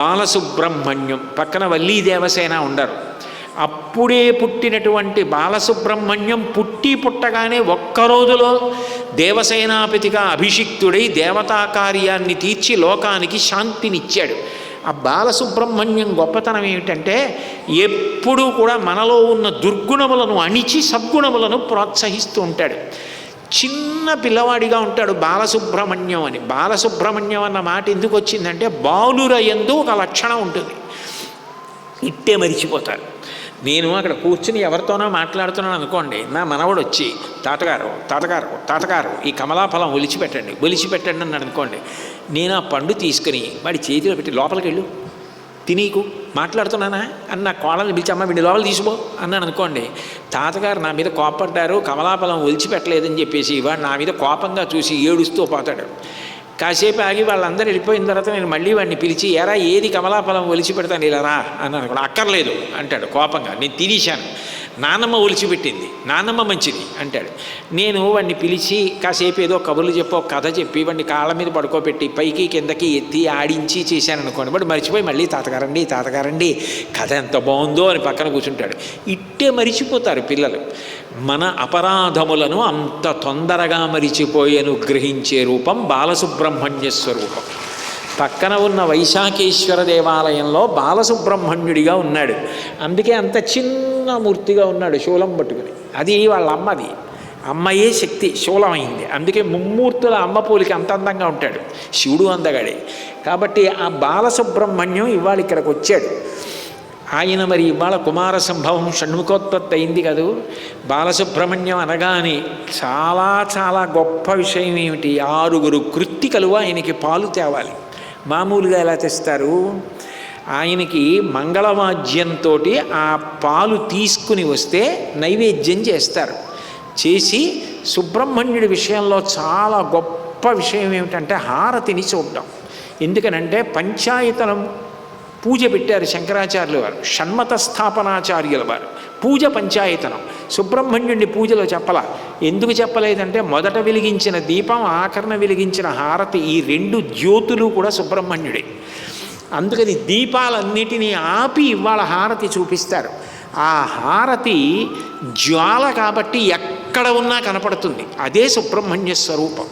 బాలసుబ్రహ్మణ్యం. పక్కన వల్లీ దేవసేన ఉండరు. అప్పుడే పుట్టినటువంటి బాలసుబ్రహ్మణ్యం పుట్టి పుట్టగానే ఒక్క రోజులో దేవసేనాపతిగా అభిషిక్తుడై దేవతా కార్యాన్ని తీర్చి లోకానికి శాంతినిచ్చాడు. ఆ బాలసుబ్రహ్మణ్యం గొప్పతనం ఏమిటంటే ఎప్పుడూ కూడా మనలో ఉన్న దుర్గుణములను అణిచి సద్గుణములను ప్రోత్సహిస్తూ ఉంటాడు. చిన్న పిల్లవాడిగా ఉంటాడు బాలసుబ్రహ్మణ్యం అని. బాలసుబ్రహ్మణ్యం అన్న మాట ఎందుకు వచ్చిందంటే బాలుర ఎందు ఒక లక్షణం ఉంటుంది. ఇట్టే మరిచిపోతారు. నేను అక్కడ కూర్చుని ఎవరితోనో మాట్లాడుతున్నాను అనుకోండి నా మనవడు వచ్చి తాతగారు తాతగారు తాతగారు ఈ కమలాఫలం ఒలిచిపెట్టండి ఒలిచిపెట్టండి అని అనుకోండి. నేను ఆ పండు తీసుకుని వాడి చేతిలో పెట్టి లోపలికి వెళ్ళు. తినీకు మాట్లాడుతున్నానా? అని నా కోడల్ని పిలిచి అమ్మ వీడి లోపల తీసుకో. అన్నాను అనుకోండి. తాతగారు నా మీద కోపడ్డారు కమలాఫలం ఒలిచిపెట్టలేదని చెప్పేసి వాడు నా మీద కోపంగా చూసి ఏడుస్తూ పోతాడు. కాసేపు ఆగి వాళ్ళందరూ వెళ్ళిపోయిన తర్వాత నేను మళ్ళీ వాడిని పిలిచి ఎరా ఏది కమలాఫలం ఒలిచి పెడతాను ఇలా రా అన్నాను. కూడా అక్కర్లేదు అంటాడు కోపంగా. నేను తినేశాను. నానమ్మ ఒలిచిపెట్టింది. నానమ్మ మంచిది అంటాడు. నేను వాడిని పిలిచి కాసేపు ఏదో కబుర్లు చెప్పి ఒక కథ చెప్పి వాడిని కాళ్ళ మీద పడుకోబెట్టి పైకి కిందకి ఎత్తి ఆడించి చేశాను అనుకోండి వాడు మర్చిపోయి మళ్ళీ తాతగారండి తాతగారండి కథ ఎంత బాగుందో అని పక్కన కూర్చుంటాడు. ఇట్టే మరిచిపోతారు పిల్లలు. మన అపరాధములను అంత తొందరగా మరిచిపోయేను గ్రహించే రూపం బాలసుబ్రహ్మణ్య స్వరూపం. పక్కన ఉన్న వైశాఖేశ్వర దేవాలయంలో బాలసుబ్రహ్మణ్యుడిగా ఉన్నాడు. అందుకే అంత చిన్న మూర్తిగా ఉన్నాడు శూలం పట్టుకుని. అది వాళ్ళ అమ్మది. అమ్మయే శక్తి శూలమైంది. అందుకే ముమ్మూర్తుల అమ్మ పోలికి అంత అందంగా ఉంటాడు. శివుడు అందగాడే. కాబట్టి ఆ బాలసుబ్రహ్మణ్యం ఇవాళ ఇక్కడికి వచ్చాడు. ఆయన మరి ఇవాళ కుమార సంభవం షణ్ముఖోత్పత్తి అయింది కదూ? బాలసుబ్రహ్మణ్యం అనగానే చాలా చాలా గొప్ప విషయం ఏమిటి? ఆరుగురు కృత్తికలు ఆయనకి పాలు తేవాలి. మామూలుగా ఎలా తెస్తారు? ఆయనకి మంగళవాద్యంతో ఆ పాలు తీసుకుని వస్తే నైవేద్యం చేస్తారు. చేసి సుబ్రహ్మణ్యుడి విషయంలో చాలా గొప్ప విషయం ఏమిటంటే హారతిని చూడడం. ఎందుకనంటే పంచాయతనం పూజ పెట్టారు శంకరాచార్యుల వారు షణ్మత స్థాపనాచార్యుల వారు. పూజ పంచాయతనం. సుబ్రహ్మణ్యుడిని పూజలో చెప్పల. ఎందుకు చెప్పలేదంటే మొదట వెలిగించిన దీపం ఆకరణ వెలిగించిన హారతి ఈ రెండు జ్యోతులు కూడా సుబ్రహ్మణ్యుడే. అందుకని దీపాలన్నిటినీ ఆపి ఇవాళ హారతి చూపిస్తారు. ఆ హారతి జ్వాల కాబట్టి ఎక్కడ ఉన్నా కనపడుతుంది. అదే సుబ్రహ్మణ్య స్వరూపం.